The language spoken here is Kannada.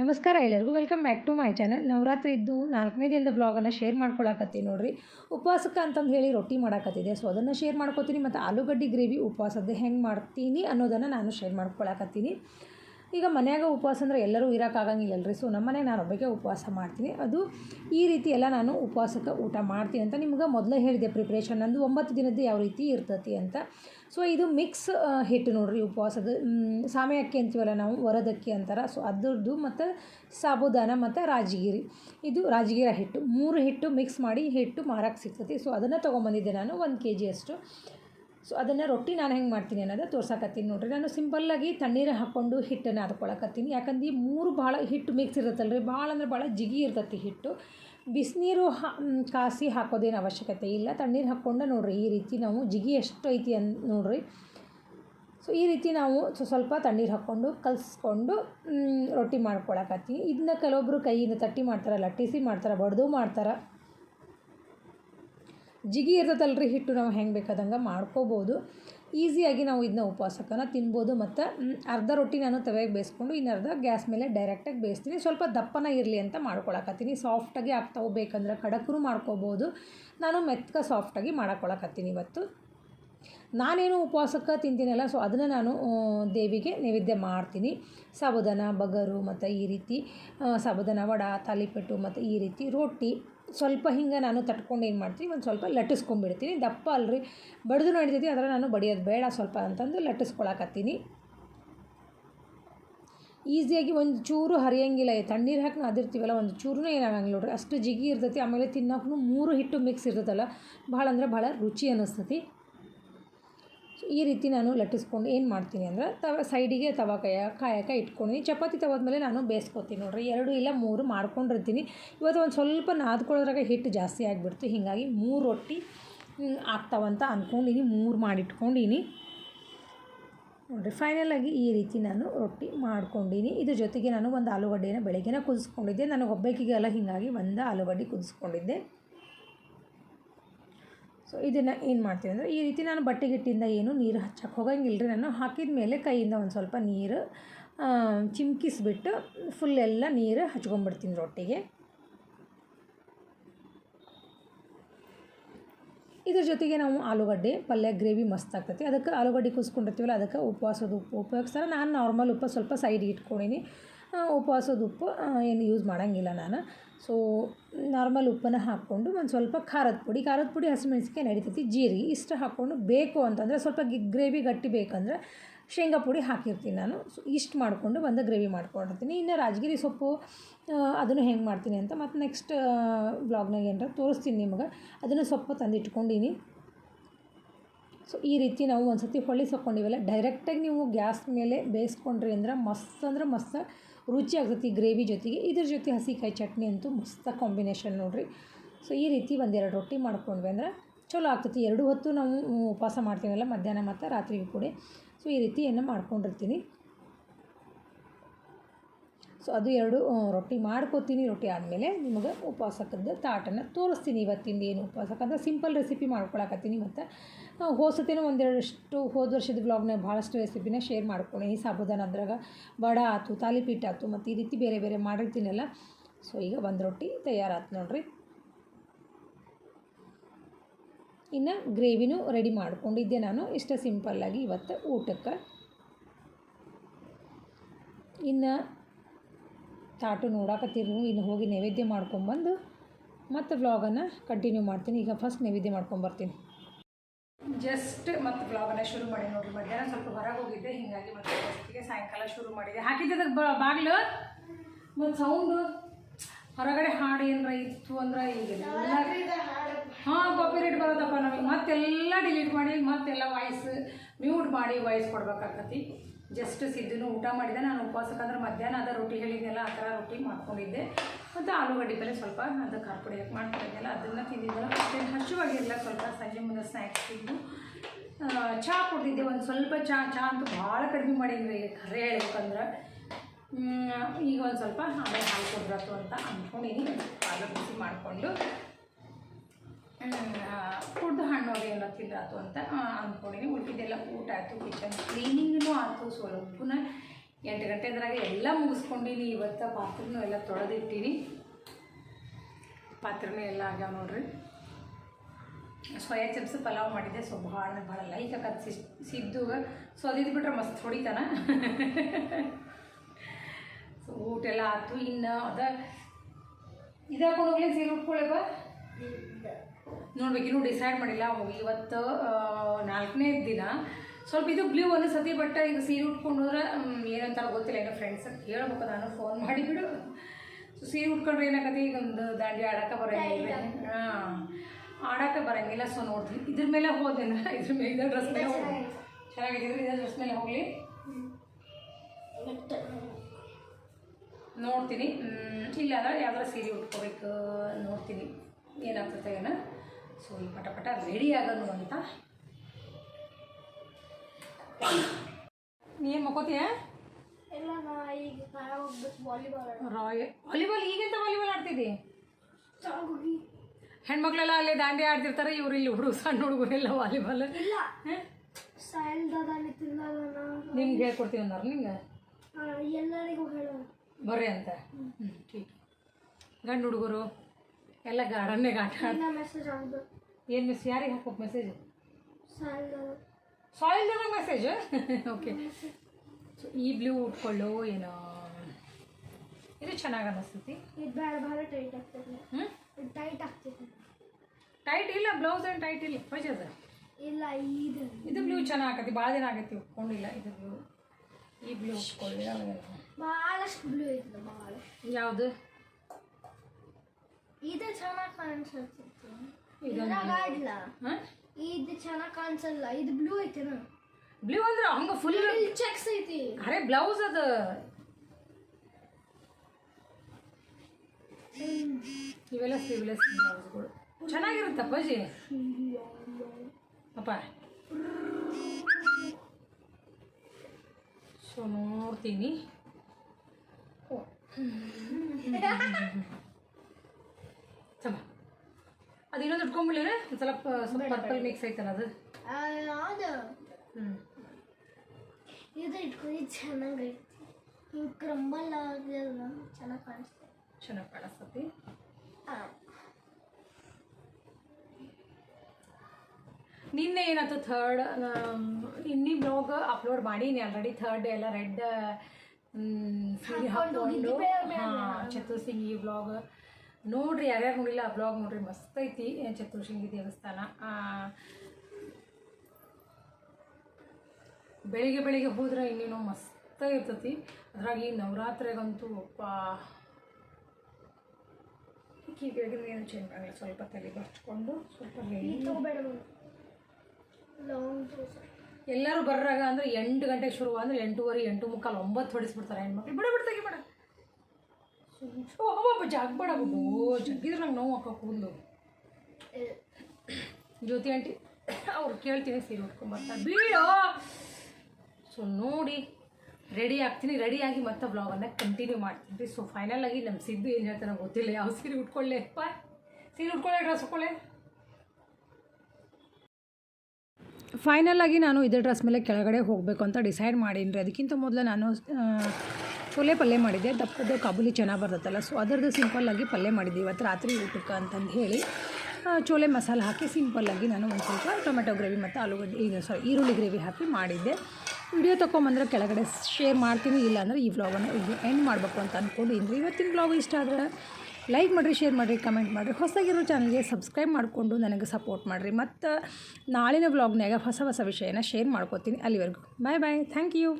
ನಮಸ್ಕಾರ ಎಲ್ಲರಿಗೂ welcome back to my channel Navratri ಇದ್ದು ನಾಲ್ಕನೇ ದಿನದ ಬ್ಲಾಗನ್ನು ಶೇರ್ ಮಾಡ್ಕೊಳಕತ್ತೀನಿ ನೋಡಿರಿ. ಉಪವಾಸಕ್ಕೆ ಅಂತಂದು ಹೇಳಿ ರೊಟ್ಟಿ ಮಾಡಾಕತ್ತಿದೆ ಸೊ ಅದನ್ನು ಶೇರ್ ಮಾಡ್ಕೊತೀನಿ ಮತ್ತು ಆಲೂಗಡ್ಡೆ ಗ್ರೇವಿ ಉಪವಾಸದ್ದು ಹೆಂಗೆ ಮಾಡ್ತೀನಿ ಅನ್ನೋದನ್ನು ನಾನು ಶೇರ್ ಮಾಡ್ಕೊಳಕತ್ತೀನಿ. ಈಗ ಮನ್ಯಾಗ ಉಪವಾಸ ಅಂದರೆ ಎಲ್ಲರೂ ಇರೋಕ್ಕಾಗಂಗಿಲ್ಲಲ್ರಿ ಸೊ ನಮ್ಮ ಮನೆಗೆ ನಾನು ಒಬ್ಬಕ್ಕೆ ಉಪವಾಸ ಮಾಡ್ತೀನಿ. ಅದು ಈ ರೀತಿ ಎಲ್ಲ ನಾನು ಉಪವಾಸಕ್ಕೆ ಊಟ ಮಾಡ್ತೀನಿ ಅಂತ ನಿಮ್ಗೆ ಮೊದಲೇ ಹೇಳಿದೆ ಪ್ರಿಪ್ರೇಷನ್ ನಂದು ಒಂಬತ್ತು ದಿನದ್ದು ಯಾವ ರೀತಿ ಇರ್ತತಿ ಅಂತ. ಸೊ ಇದು ಮಿಕ್ಸ್ ಹಿಟ್ಟು ನೋಡ್ರಿ ಉಪವಾಸದ. ಸಾಮೆ ಅಕ್ಕಿ ಅಂತೀವಲ್ಲ ನಾವು ವರದಕ್ಕಿ ಅಂತಾರೆ. ಸೊ ಅದರದ್ದು ಮತ್ತು ಸಾಬುದಾನ ಮತ್ತು ರಾಜಗಿರಿ. ಇದು ರಾಜಗಿರ ಹಿಟ್ಟು. ಮೂರು ಹಿಟ್ಟು ಮಿಕ್ಸ್ ಮಾಡಿ ಹಿಟ್ಟು ಮಾರಕ್ಕೆ ಸಿಗ್ತತಿ. ಸೊ ಅದನ್ನು ತೊಗೊಂಬಂದಿದ್ದೆ ನಾನು ಒಂದು ಕೆ ಜಿಯಷ್ಟು ಸೊ ಅದನ್ನು ರೊಟ್ಟಿ ನಾನು ಹೆಂಗೆ ಮಾಡ್ತೀನಿ ಅನ್ನೋದು ತೋರ್ಸಾಕತ್ತೀನಿ ನೋಡಿರಿ. ನಾನು ಸಿಂಪಲ್ಲಾಗಿ ತಣ್ಣೀರು ಹಾಕ್ಕೊಂಡು ಹಿಟ್ಟನ್ನು ಅದ್ಕೊಳಕತ್ತೀನಿ. ಯಾಕಂದ್ರೆ ಈ ಮೂರು ಭಾಳ ಹಿಟ್ಟು ಮಿಕ್ಸ್ ಇರುತ್ತಲ್ಲ ರೀ ಭಾಳ ಅಂದ್ರೆ ಭಾಳ ಜಿಗಿ ಇರ್ತೈತಿ ಹಿಟ್ಟು. ಬಿಸಿನೀರು ಹಾ ಕಾಸಿ ಹಾಕೋದೇನು ಅವಶ್ಯಕತೆ ಇಲ್ಲ. ತಣ್ಣೀರು ಹಾಕ್ಕೊಂಡು ನೋಡಿರಿ ಈ ರೀತಿ ನಾವು ಜಿಗಿ ಎಷ್ಟು ಐತಿ ಅನ್, ನೋಡಿರಿ. ಸೊ ಈ ರೀತಿ ನಾವು ಸ್ವಲ್ಪ ತಣ್ಣೀರು ಹಾಕ್ಕೊಂಡು ಕಲಿಸ್ಕೊಂಡು ರೊಟ್ಟಿ ಮಾಡ್ಕೊಳಕತ್ತೀನಿ. ಇದನ್ನ ಕೆಲವೊಬ್ಬರು ಕೈಯಿಂದ ತಟ್ಟಿ ಮಾಡ್ತಾರೆ ಲಟ್ಟಿಸಿ ಮಾಡ್ತಾರೆ, ಬಡ್ದು ಮಾಡ್ತಾರೆ. ಜಿಗಿ ಇರ್ತದಲ್ಲ ರೀ ಹಿಟ್ಟು ನಾವು ಹೆಂಗೆ ಬೇಕಾದಂಗೆ ಮಾಡ್ಕೋಬೋದು. ಈಸಿಯಾಗಿ ನಾವು ಇದನ್ನ ಉಪವಾಸಕ್ಕನ ತಿನ್ಬೋದು ಮತ್ತು ಅರ್ಧ ರೊಟ್ಟಿ ನಾನು ತವೆಗೆ ಬೇಯಿಸ್ಕೊಂಡು ಇನ್ನು ಅರ್ಧ ಗ್ಯಾಸ್ ಮೇಲೆ ಡೈರೆಕ್ಟಾಗಿ ಬೇಯಿಸ್ತೀನಿ. ಸ್ವಲ್ಪ ದಪ್ಪನ ಇರಲಿ ಅಂತ ಮಾಡ್ಕೊಳಕತ್ತೀನಿ. ಸಾಫ್ಟಾಗಿ ಆಗ್ತಾವೆ ಬೇಕಂದ್ರೆ ಖಡಕ್ರು ಮಾಡ್ಕೋಬೋದು. ನಾನು ಮೆತ್ತಗೆ ಸಾಫ್ಟಾಗಿ ಮಾಡ್ಕೊಳಕತ್ತೀನಿ ಇವತ್ತು. ನಾನೇನು ಉಪವಾಸಕ್ಕೆ ತಿಂತೀನಲ್ಲ ಸೊ ಅದನ್ನು ನಾನು ದೇವಿಗೆ ನೈವೇದ್ಯ ಮಾಡ್ತೀನಿ. ಸಾಬುದಾನ, ಬಗರು ಮತ್ತು ಈ ರೀತಿ ಸಾಬುದಾನ ವಡ, ತಾಲಿಪೆಟ್ಟು ಮತ್ತು ಈ ರೀತಿ ರೊಟ್ಟಿ ಸ್ವಲ್ಪ ಹಿಂಗೆ ನಾನು ತಟ್ಕೊಂಡು ಏನು ಮಾಡ್ತೀನಿ, ಒಂದು ಸ್ವಲ್ಪ ಲಟ್ಟಿಸ್ಕೊಂಡ್ಬಿಡ್ತೀನಿ. ದಪ್ಪ ಅಲ್ರಿ. ಬಡಿದು ನಡಿತೈತಿ ಅದರ ನಾನು ಬಡಿಯೋದು ಬೇಡ ಸ್ವಲ್ಪ ಅಂತಂದು ಲಟ್ಟಿಸ್ಕೊಳಕತ್ತೀನಿ. ಈಸಿಯಾಗಿ ಒಂದು ಚೂರು ಹರಿಯಂಗಿಲ್ಲ. ತಣ್ಣೀರು ಹಾಕಿ ಅದಿರ್ತೀವಲ್ಲ ಒಂದು ಚೂರೂ ಏನಾಗಂಗಿಲ್ಲ ನೋಡ್ರಿ. ಅಷ್ಟು ಜಿಗಿ ಇರ್ತೈತಿ, ಆಮೇಲೆ ತಿನ್ನೋಕ್ಕೂ ಮೂರು ಹಿಟ್ಟು ಮಿಕ್ಸ್ ಇರ್ತೈತಲ್ಲ, ಭಾಳ ಅಂದ್ರೆ ಭಾಳ ರುಚಿ ಅನ್ನಿಸ್ತೈತಿ ಈ ರೀತಿ ನಾನು ಲಟ್ಟಿಸ್ಕೊಂಡು ಏನು ಮಾಡ್ತೀನಿ ಅಂದರೆ ತವ ಸೈಡಿಗೆ ತವ ಕಾಯ ಕಾಯಕ ಇಟ್ಕೊಂಡಿನಿ. ಚಪಾತಿ ತವಾದ್ಮೇಲೆ ನಾನು ಬೇಯಿಸ್ಕೊತೀನಿ ನೋಡಿರಿ. ಎರಡು ಇಲ್ಲ ಮೂರು ಮಾಡ್ಕೊಂಡಿರ್ತೀನಿ. ಇವತ್ತು ಒಂದು ಸ್ವಲ್ಪ ನಾದ್ಕೊಳ್ಳೋದ್ರಾಗ ಹಿಟ್ಟು ಜಾಸ್ತಿ ಆಗಿಬಿಡ್ತು. ಹೀಗಾಗಿ ಮೂರು ರೊಟ್ಟಿ ಆಗ್ತಾವಂತ ಅಂದ್ಕೊಂಡಿನಿ ಮೂರು ಮಾಡಿಟ್ಕೊಂಡೀನಿ. ನೋಡಿರಿ ಫೈನಲಾಗಿ ಈ ರೀತಿ ನಾನು ರೊಟ್ಟಿ ಮಾಡ್ಕೊಂಡೀನಿ. ಇದ್ರ ಜೊತೆಗೆ ನಾನು ಒಂದು ಆಲೂಗಡ್ಡೆನ ಬೆಳಗ್ಗೆನ ಕುದಿಸ್ಕೊಂಡಿದ್ದೆ. ನನಗೆ ಒಬ್ಬಕ್ಕಿಗೆಲ್ಲ ಹೀಗಾಗಿ ಒಂದು ಆಲೂಗಡ್ಡೆ ಕುದಿಸ್ಕೊಂಡಿದ್ದೆ. ಸೊ ಇದನ್ನು ಏನು ಮಾಡ್ತೀನಿ ಅಂದರೆ ಈ ರೀತಿ ನಾನು ಬಟ್ಟೆಗಿಟ್ಟಿಂದ ಏನು ನೀರು ಹಚ್ಚಕ್ಕೆ ಹೋಗಂಗಿಲ್ಲ ರೀ ನಾನು. ಹಾಕಿದ ಮೇಲೆ ಕೈಯಿಂದ ಒಂದು ಸ್ವಲ್ಪ ನೀರು ಚಿಮ್ಕಿಸ್ಬಿಟ್ಟು ಫುಲ್ ಎಲ್ಲ ನೀರು ಹಚ್ಕೊಂಡ್ಬಿಡ್ತೀನಿ ರೊಟ್ಟಿಗೆ. ಇದ್ರ ಜೊತೆಗೆ ನಾವು ಆಲೂಗಡ್ಡೆ, ಪಲ್ಯ, ಗ್ರೇವಿ ಮಸ್ತ್ ಆಗ್ತೈತಿ. ಅದಕ್ಕೆ ಆಲೂಗಡ್ಡೆ ಕುಸ್ಕೊಂಡಿರ್ತೀವಲ್ಲ, ಅದಕ್ಕೆ ಉಪವಾಸದ ಉಪಯೋಗಿಸ್ತಾರೆ ನಾನು ನಾರ್ಮಲ್ ಉಪ್ಪು ಸ್ವಲ್ಪ ಸೈಡಿಗೆ ಇಟ್ಕೊಂಡಿನಿ. ಉಪವಾಸದ ಉಪ್ಪು ಏನು ಯೂಸ್ ಮಾಡೋಂಗಿಲ್ಲ ನಾನು. ಸೊ ನಾರ್ಮಲ್ ಉಪ್ಪನ್ನು ಹಾಕ್ಕೊಂಡು ಒಂದು ಸ್ವಲ್ಪ ಖಾರದ ಪುಡಿ ಖಾರದ ಪುಡಿ ಹಸಿಮೆಣ್ಸಿನ್ಕಾಯಿ ನಡಿತೈತಿ, ಜೀರಿಗೆ ಇಷ್ಟು ಹಾಕ್ಕೊಂಡು ಬೇಕು ಅಂತಂದರೆ ಸ್ವಲ್ಪ ಗ್ರೇವಿ ಗಟ್ಟಿ ಬೇಕಂದ್ರೆ ಶೇಂಗಾ ಪುಡಿ ಹಾಕಿರ್ತೀನಿ ನಾನು. ಸೊ ಇಷ್ಟು ಮಾಡಿಕೊಂಡು ಒಂದು ಗ್ರೇವಿ ಮಾಡ್ಕೊಂಡಿರ್ತೀನಿ. ಇನ್ನು ರಾಜಗಿರಿ ಸೊಪ್ಪು ಅದನ್ನು ಹೆಂಗೆ ಮಾಡ್ತೀನಿ ಅಂತ ಮತ್ತು ನೆಕ್ಸ್ಟ್ ಬ್ಲಾಗ್ನಾಗ ಏನಾರ ತೋರಿಸ್ತೀನಿ ನಿಮಗೆ. ಅದನ್ನು ಸೊಪ್ಪು ತಂದಿಟ್ಕೊಂಡೀನಿ. ಸೊ ಈ ರೀತಿ ನಾವು ಒಂದು ಸತಿ ಹೊಳ್ಳಿ ಸೊಕ್ಕೊಂಡಿವಲ್ಲ ಡೈರೆಕ್ಟಾಗಿ ನೀವು ಗ್ಯಾಸ್ ಮೇಲೆ ಬೇಯಿಸ್ಕೊಂಡ್ರಿ ಅಂದ್ರೆ ಮಸ್ತ್ ಅಂದ್ರೆ ಮಸ್ತ್. ರುಚಿ ಆಗ್ತೈತಿ ಗ್ರೇವಿ ಜೊತೆಗೆ ಇದ್ರ ಜೊತೆ ಹಸಿಕಾಯಿ ಚಟ್ನಿ ಅಂತೂ ಮಸ್ತ ಕಾಂಬಿನೇಷನ್ ನೋಡಿರಿ. ಸೊ ಈ ರೀತಿ ಒಂದೆರಡು ರೊಟ್ಟಿ ಮಾಡ್ಕೊಂಡ್ವಿ ಅಂದ್ರೆ ಚಲೋ ಆಗ್ತೈತಿ. ಎರಡು ಹೊತ್ತು ನಾವು ಉಪವಾಸ ಮಾಡ್ತೀವಲ್ಲ ಮಧ್ಯಾಹ್ನ ಮತ್ತು ರಾತ್ರಿಗೂ ಕೂಡ. ಸೊ ಈ ರೀತಿ ಏನು ಮಾಡ್ಕೊಂಡಿರ್ತೀನಿ. ಸೊ ಅದು ಎರಡು ರೊಟ್ಟಿ ಮಾಡ್ಕೋತೀನಿ. ರೊಟ್ಟಿ ಆದಮೇಲೆ ನಿಮಗೆ ಉಪವಾಸಕ್ಕದ ತಾಟನ್ನು ತೋರಿಸ್ತೀನಿ. ಇವತ್ತಿಂದ ಏನು ಉಪವಾಸಕ್ಕಂತ ಸಿಂಪಲ್ ರೆಸಿಪಿ ಮಾಡ್ಕೊಳಕತ್ತೀನಿ ಮತ್ತು ಹೋದ ಒಂದೆರಡಷ್ಟು, ಹೋದ ವರ್ಷದ ಬ್ಲಾಗ್ನಾಗ ಭಾಳಷ್ಟು ರೆಸಿಪಿನ ಶೇರ್ ಮಾಡ್ಕೊಂಡೀನಿ ಸಾಬುದಾನ ಅದ್ರಾಗ ವಡ ಆಯ್ತು ತಾಲಿಪೀಠ ಆಯ್ತು ಮತ್ತು ಈ ರೀತಿ ಬೇರೆ ಬೇರೆ ಮಾಡಿರ್ತೀನಲ್ಲ. ಸೊ ಈಗ ಒಂದು ರೊಟ್ಟಿ ತಯಾರಾಯ್ತು ನೋಡಿರಿ. ಇನ್ನು ಗ್ರೇವಿನೂ ರೆಡಿ ಮಾಡ್ಕೊಂಡಿದ್ದೆ ನಾನು. ಇಷ್ಟ ಸಿಂಪಲ್ಲಾಗಿ ಇವತ್ತು ಊಟಕ್ಕೆ. ಇನ್ನು ತಾಟು ನೋಡಾಕತ್ತೀರಿ. ಇನ್ನು ಹೋಗಿ ನೈವೇದ್ಯ ಮಾಡ್ಕೊಂಬಂದು ಮತ್ತು ವ್ಲಾಗನ್ನು ಕಂಟಿನ್ಯೂ ಮಾಡ್ತೀನಿ. ಈಗ ಫಸ್ಟ್ ನೈವೇದ್ಯ ಮಾಡ್ಕೊಂಬರ್ತೀನಿ ಜಸ್ಟ್ ಮತ್ತು ಬ್ಲಾಗನ್ನ ಶುರು ಮಾಡಿ ನೋಡಿರಿ. ಮಧ್ಯಾಹ್ನ ಸ್ವಲ್ಪ ಹೊರಗೆ ಹೋಗಿದ್ದೆ. ಹೀಗಾಗಿ ಮತ್ತೆ ಸಾಯಂಕಾಲ ಶುರು ಮಾಡಿದೆ. ಹಾಕಿದ್ದೆ ಬಾಗಿಲು? ಮತ್ತು ಸೌಂಡು ಹೊರಗಡೆ ಹಾಡು ಏನರ ಇತ್ತು ಅಂದ್ರೆ ಈಗ ಹಾಂ ಕಾಪಿ ರೇಟ್ ಬರೋದಪ್ಪ ನಮಗೆ ಮತ್ತೆಲ್ಲ ಡಿಲೀಟ್ ಮಾಡಿ, ಮತ್ತೆಲ್ಲ ವಾಯ್ಸ್ ಮ್ಯೂಟ್ ಮಾಡಿ ವಾಯ್ಸ್ ಕೊಡ್ಬೇಕಾಗತ್ತಿ. ಜಸ್ಟ್ ಸಿದ್ದನು ಊಟ ಮಾಡಿದೆ. ನಾನು ಉಪವಾಸಕ್ಕಂದ್ರೆ ಮಧ್ಯಾಹ್ನ ಅದ ರೊಟ್ಟಿ ಹೇಳಿದ್ದೆಲ್ಲ ಆ ಥರ ರೊಟ್ಟಿ ಮಾಡ್ಕೊಂಡಿದ್ದೆ. ಮತ್ತು ಆಲೂಗಡ್ಡೆ ಬೆಲೆ ಸ್ವಲ್ಪ ಅದು ಖಾರ ಪುಡಿ ಹಾಕಿ ಮಾಡ್ಕೊಂಡಿದ್ದೆಲ್ಲ ಅದನ್ನು ತಿಂದಿದ್ದೆಲ್ಲ. ಅಷ್ಟೇನು ಹಚ್ಚುವಾಗಿರಲಿಲ್ಲ ಸ್ವಲ್ಪ ಸಂಜೆ ಮುಂದೆ ಸ್ನ್ಯಾಕ್ಸ್ ತಿಂದು. ಚಹಾ ಕೊಟ್ಟಿದ್ದೆ ಒಂದು ಸ್ವಲ್ಪ ಚಹಾ ಚಹಾ ಅಂತೂ ಭಾಳ ಕಡಿಮೆ ಮಾಡೀನಿ ಖರೆ ಹೇಳ್ಬೇಕಂದ್ರೆ. ಈಗ ಒಂದು ಸ್ವಲ್ಪ ಆಮೇಲೆ ಹಾಲು ಕೊಡ್ರತ್ತು ಅಂತ ಅಂದ್ಕೊಂಡಿದ್ದೀನಿ ಹಾಲು ಬಿಸಿ ಮಾಡಿಕೊಂಡು. ಹಣ್ಣು ಅಂತ ಅಂದ್ಕೊಂಡಿನಿ ಉಳ್ಕಿದ್ದೆಲ್ಲ ಊಟ ಆಯಿತು ಕಿಚನ್ ಕ್ಲೀನಿಂಗ್ನೂ ಆಯಿತು. ಸ್ವಲ್ಪನ ಎಂಟು ಗಂಟೆದ್ರಾಗ ಎಲ್ಲ ಮುಗಿಸ್ಕೊಂಡಿನಿ. ಇವತ್ತು ಪಾತ್ರನೂ ಎಲ್ಲ ತೊಳೆದಿಟ್ಟಿನಿ. ಪಾತ್ರನೂ ಎಲ್ಲ ಆಗ್ಯಾವ ನೋಡ್ರಿ. ಸೋಯಾ ಚಿಪ್ಸ್ ಪಲಾವ್ ಮಾಡಿದ್ದೆ. ಸೊ ಭಾಳ ಭಾಳ ಲೈಕ್ ಆಕತ್. ಸಿಸ್ ಸಿದ್ದು ಸೊ ಅದಿದ್ದು ಬಿಟ್ರೆ ಮಸ್ತ್ ಹೊಡಿತಾನ. ಸೊ ಊಟ ಎಲ್ಲ ಆಯ್ತು. ಇನ್ನು ಅದ ಇದಾಕೊಂಡು ಹೋಗ್ಲಿ, ಸೀರೆ ಉಟ್ಕೊಳ್ಳೇಪ ನೋಡ್ಬೇಕು ಇನ್ನೂ ಡಿಸೈಡ್ ಮಾಡಿಲ್ಲ. ಹೋಗಿ ಇವತ್ತು ನಾಲ್ಕನೇ ದಿನ. ಸ್ವಲ್ಪ ಇದು ಬ್ಲೂ ಅನಿಸತಿ ಬಟ್ ಈಗ ಸೀರೆ ಉಟ್ಕೊಂಡು ಹೋದ್ರೆ ಏನಂತಾರ ಗೊತ್ತಿಲ್ಲ. ಏನೋ ಫ್ರೆಂಡ್ಸ್ ಕೇಳ್ಬೇಕು ನಾನು ಫೋನ್ ಮಾಡಿ ಬಿಡು. ಸೊ ಸೀರೆ ಉಟ್ಕೊಂಡ್ರೆ ಏನಾಗತ್ತೆ? ಈಗ ಒಂದು ದಾಂಡಿ ಆಡಕ್ಕೆ ಬರೋಂಗಿಲ್ಲ. ಹಾಂ ಆಡಕ್ಕೆ ಬರೋಂಗಿಲ್ಲ. ಸೊ ನೋಡ್ತೀನಿ. ಇದ್ರ ಮೇಲೆ ಹೋದೇನ ಇದ್ರ ಮೇಲೆ ಇದ್ರ ಡ್ರೆಸ್ ಮೇಲೆ ಹೋಗಿ ಚೆನ್ನಾಗಿದ್ರು ಇದ್ರ ಡ್ರೆಸ್ ಮೇಲೆ ಹೋಗಲಿ. ನೋಡ್ತೀನಿ. ಇಲ್ಲ ಅಂದ್ರೆ ಯಾವ್ದಾರ ಸೀರೆ ಉಟ್ಕೋಬೇಕು ನೋಡ್ತೀನಿ. ಏನಾಗ್ತದೆ ಏನೋ ಸೊ ಈ ಪಟ ಪಟ ರೆಡಿ ಆಗೋದು ಅಂತ. ನೀನು ಮಕ್ಕೋತೀಯ ನಾ ಈಗ ನಾಳೆ ಹೋಗ್ಬೇಕು ವಾಲಿಬಾಲ್ ಈಗಿಂತ ವಾಲಿಬಾಲ್ ಆಡ್ತಿದ್ದಿ? ಹೆಣ್ಮಕ್ಳೆಲ್ಲ ಅಲ್ಲೇ ದಾಂಡಿ ಆಡ್ತಿರ್ತಾರೆ ಇವ್ರು ಇಲ್ಲಿ ಹುಡುಗರು ಸಣ್ಣ ಹುಡುಗರೆಲ್ಲ ವಾಲಿಬಾಲ್ ನಿಮ್ಗೆ ಹೇಳ್ಕೊಡ್ತೀವಿ ಅಂದಾರ ನಿಂಗೆ ಎಲ್ಲರಿಗೂ ಬರ್ರಿ ಅಂತ. ಹ್ಞೂ ಗಂಡು ಹುಡುಗರು ಎಲ್ಲ ಗಾರ್ಡನ್ನೇ ಆಟ ಆಡ್ ಮೆಸೇಜ್ ಆಗ್ಬೇಕು ಏನು ಮಿಸ್ ಯಾರಿಗೆ ಹಾಕೋಕೆ ಮೆಸೇಜ್ ಸಾಯಿಲ್ದಾಗ ಮೆಸೇಜ್ ಓಕೆ ಸೊ ಈ ಬ್ಲೂ ಉಟ್ಕೊಳ್ಳು ಏನೋ ಇದು ಚೆನ್ನಾಗಿ ಅನ್ನಿಸ್ತೈತಿ ಇದು ಬೇಡ ಭಾಳ ಟೈಟ್ ಆಗ್ತೈತಿ ಹ್ಞೂ ಟೈಟ್ ಆಗ್ತೈತಿ ಟೈಟ್ ಇಲ್ಲ ಬ್ಲೌಸ್ ಏನು ಟೈಟ್ ಇಲ್ಲ. ಮಜದ ಇಲ್ಲ ಇದು. ಇದು ಬ್ಲೂ ಚೆನ್ನಾಗಿ ಆಗತ್ತೆ ಭಾಳ ದಿನ ಆಗೈತಿ ಉಟ್ಕೊಂಡಿಲ್ಲ. ಇದು ಬ್ಲೂ ಈ ಬ್ಲೂ ಉಟ್ಕೊಳ್ಳಿ ಭಾಳಷ್ಟು ಬ್ಲೂ ಐತಿ ಭಾಳ ಯಾವುದು? ಇದು ಚೆನ್ನಾಗಿ ಕಾಣಿಸುತ್ತೆ ಇದು ಚೆನ್ನಾಗಿ ಕಾಣಿಸಲ್ಲ ಇದು ಬ್ಲೂ ಐತೆನ ಬ್ಲೂ ಅಂದ್ರೆ ಹಂಗ ಫುಲ್ ಚೆಕ್ಸ್ ಐತಿ. ಅರೆ ಬ್ಲೌಸ್ ಅದ. ಇವೆಲ್ಲ ಸ್ಲೀವ್ಲೆಸ್ ಬ್ಲೌಸ್ಗಳು ಚೆನ್ನಾಗಿರುತ್ತೆ ಅಪ್ಪಾಜಿ? ಅಪ್ಪ. ಸೊ ನೋಡ್ತೀನಿ. ಅದು ಇನ್ನೊಂದು ಇಟ್ಕೊಂಬಿಡ್ಲೇನೆ ಒಂದು ಸ್ವಲ್ಪ ಸ್ವಲ್ಪ ಪರ್ಪಲ್ ಮಿಕ್ಸ್ ಐತಲ್ಲ ಅದು? ಅದು ಹ್ಞೂ ಇದು ಇಟ್ಕೊಂಡು ಚೆನ್ನಾಗೈತಿ ಹಿಂಗೆ ಕ್ರಂಬಲ್ ಆಗಿಲ್ಲ ಚೆನ್ನಾಗಿ ಕಾಣಿಸ್ತದೆ ಚೆನ್ನಾಗಿ ಕಾಣಿಸ್ತತಿ. ನಿನ್ನೆ ಏನಾಯ್ತು ಥರ್ಡ್ ಇನ್ನಿ ಬ್ಲಾಗ್ ಅಪ್ಲೋಡ್ ಮಾಡೀನಿ ಆಲ್ರೆಡಿ ಥರ್ಡ್ ಡೇ ಎಲ್ಲ ರೆಡ್ ಸೀರೆ ಹಾಕ್ಕೊಂಡು ಹಾಂ ಚತುರ್ಸಿಂಗಿ ಬ್ಲಾಗ್ ನೋಡ್ರಿ ಯಾರ್ಯಾರು ನೋಡಿಲ್ಲ ಆ ಬ್ಲಾಗ್ ನೋಡ್ರಿ. ಮಸ್ತ್ ಐತಿ ಚತುರ್ಶೃಂಗಿ ದೇವಸ್ಥಾನ. ಬೆಳಿಗ್ಗೆ ಬೆಳಿಗ್ಗೆ ಹೋದ್ರೆ ಇನ್ನೇನೋ ಮಸ್ತ್ ಇರ್ತತಿ. ಅದ್ರಾಗಿ ನವರಾತ್ರಿಗಂತೂ ಅಪ್ಪ ಈಗ ಏನು ಚೇಂಜ್ ಮಾಡಿ ಸ್ವಲ್ಪ ತಲೆ ಬರ್ಚ್ಕೊಂಡು ಸ್ವಲ್ಪ ಎಲ್ಲರೂ ಬರ್ರಾಗ ಅಂದ್ರೆ ಎಂಟು ಗಂಟೆಗೆ ಶುರು ಅಂದ್ರೆ ಎಂಟೂವರೆ ಎಂಟು ಮುಕ್ಕಾಲು ಒಂಬತ್ತು ಹೊಡಿಸ್ಬಿಡ್ತಾರೆ ಹೆಣ್ಮಕ್ಳು. ಬಿಡ ಬಿಡ ಬೇಡ ಓ ಅಬ್ಬಬ್ಬ ಜಾಗಬೇಡ ಬಿಡು ಜಗ್ಗಿದ್ರೆ ನಂಗೆ ನೋವು ಹಾಕೋ ಕೂದಲು ಜ್ಯೋತಿ ಆಂಟಿ, ಅವ್ರು ಕೇಳ್ತೀನಿ ಸೀರೆ ಉಟ್ಕೊಂಬರ್ತಾರೆ ಬೀಳೋ! ಸೊ ನೋಡಿ ರೆಡಿ ಆಗ್ತೀನಿ ರೆಡಿಯಾಗಿ ಮತ್ತೆ ಬ್ಲಾಗನ್ನು ಕಂಟಿನ್ಯೂ ಮಾಡ್ತೀನಿ. ರೀ ಸೊ ಫೈನಲ್ ಆಗಿ ನಮ್ಮ ಸಿದ್ದು ಏನು ಹೇಳ್ತಾನೆ ಗೊತ್ತಿಲ್ಲ, ಯಾವ ಸೀರೆ ಉಟ್ಕೊಳ್ಳೆ? ಅಪ್ಪ ಸೀರೆ ಉಟ್ಕೊಳ್ಳೆ ಡ್ರೆಸ್ ಉಟ್ಕೊಳ್ಳೆ. ಫೈನಲ್ ಆಗಿ ನಾನು ಇದೇ ಡ್ರೆಸ್ ಮೇಲೆ ಕೆಳಗಡೆ ಹೋಗಬೇಕು ಅಂತ ಡಿಸೈಡ್ ಮಾಡೀನಿ ರೀ ಅದಕ್ಕಿಂತ ಮೊದಲು ನಾನು ಚೋಲೆ ಪಲ್ಯ ಮಾಡಿದ್ದೆ ದಪ್ಪದ್ದು ಕಾಬೂಲಿ ಚೆನ್ನಾಗಿ ಬರ್ತೈತಲ್ಲ ಸೊ ಅದರದ್ದು ಸಿಂಪಲ್ಲಾಗಿ ಪಲ್ಯ ಮಾಡಿದ್ದೆ ಇವತ್ತು ರಾತ್ರಿ ಊಟಕ್ಕೆ ಅಂತಂದು ಹೇಳಿ ಚೋಲೆ ಮಸಾಲೆ ಹಾಕಿ ಸಿಂಪಲ್ಲಾಗಿ ನಾನು ಒಂದು ಸ್ವಲ್ಪ ಟೊಮೆಟೊ ಗ್ರೇವಿ ಮತ್ತು ಆಲೂಗಡ್ಡೆ ಇದು ಸಾರಿ ಈರುಳ್ಳಿ ಗ್ರೇವಿ ಹಾಕಿ ಮಾಡಿದ್ದೆ. ವಿಡಿಯೋ ತೊಗೊಂಬಂದ್ರೆ ಕೆಳಗಡೆ ಶೇರ್ ಮಾಡ್ತೀನಿ ಇಲ್ಲ ಅಂದರೆ ಈ ವ್ಲಾಗನ್ನು ಇದು ಎಂಡ್ ಮಾಡಬೇಕು ಅಂತ ಅಂದ್ಕೊಂಡಿದ್ದೀನಿ ಇವತ್ತಿನ ಬ್ಲಾಗ್ ಇಷ್ಟ ಆದರೆ ಲೈಕ್ ಮಾಡಿರಿ ಶೇರ್ ಮಾಡಿರಿ ಕಮೆಂಟ್ ಮಾಡಿರಿ. ಹೊಸದಾಗಿರೋ ಚಾನಲ್ಗೆ ಸಬ್ಸ್ಕ್ರೈಬ್ ಮಾಡಿಕೊಂಡು ನನಗೆ ಸಪೋರ್ಟ್ ಮಾಡಿರಿ. ಮತ್ತು ನಾಳಿನ ವ್ಲಾಗ್ನಾಗ ಹೊಸ ಹೊಸ ವಿಷಯನ ಶೇರ್ ಮಾಡ್ಕೋತೀನಿ. ಅಲ್ಲಿವರೆಗೂ ಬಾಯ್ ಬಾಯ್ ಥ್ಯಾಂಕ್ ಯು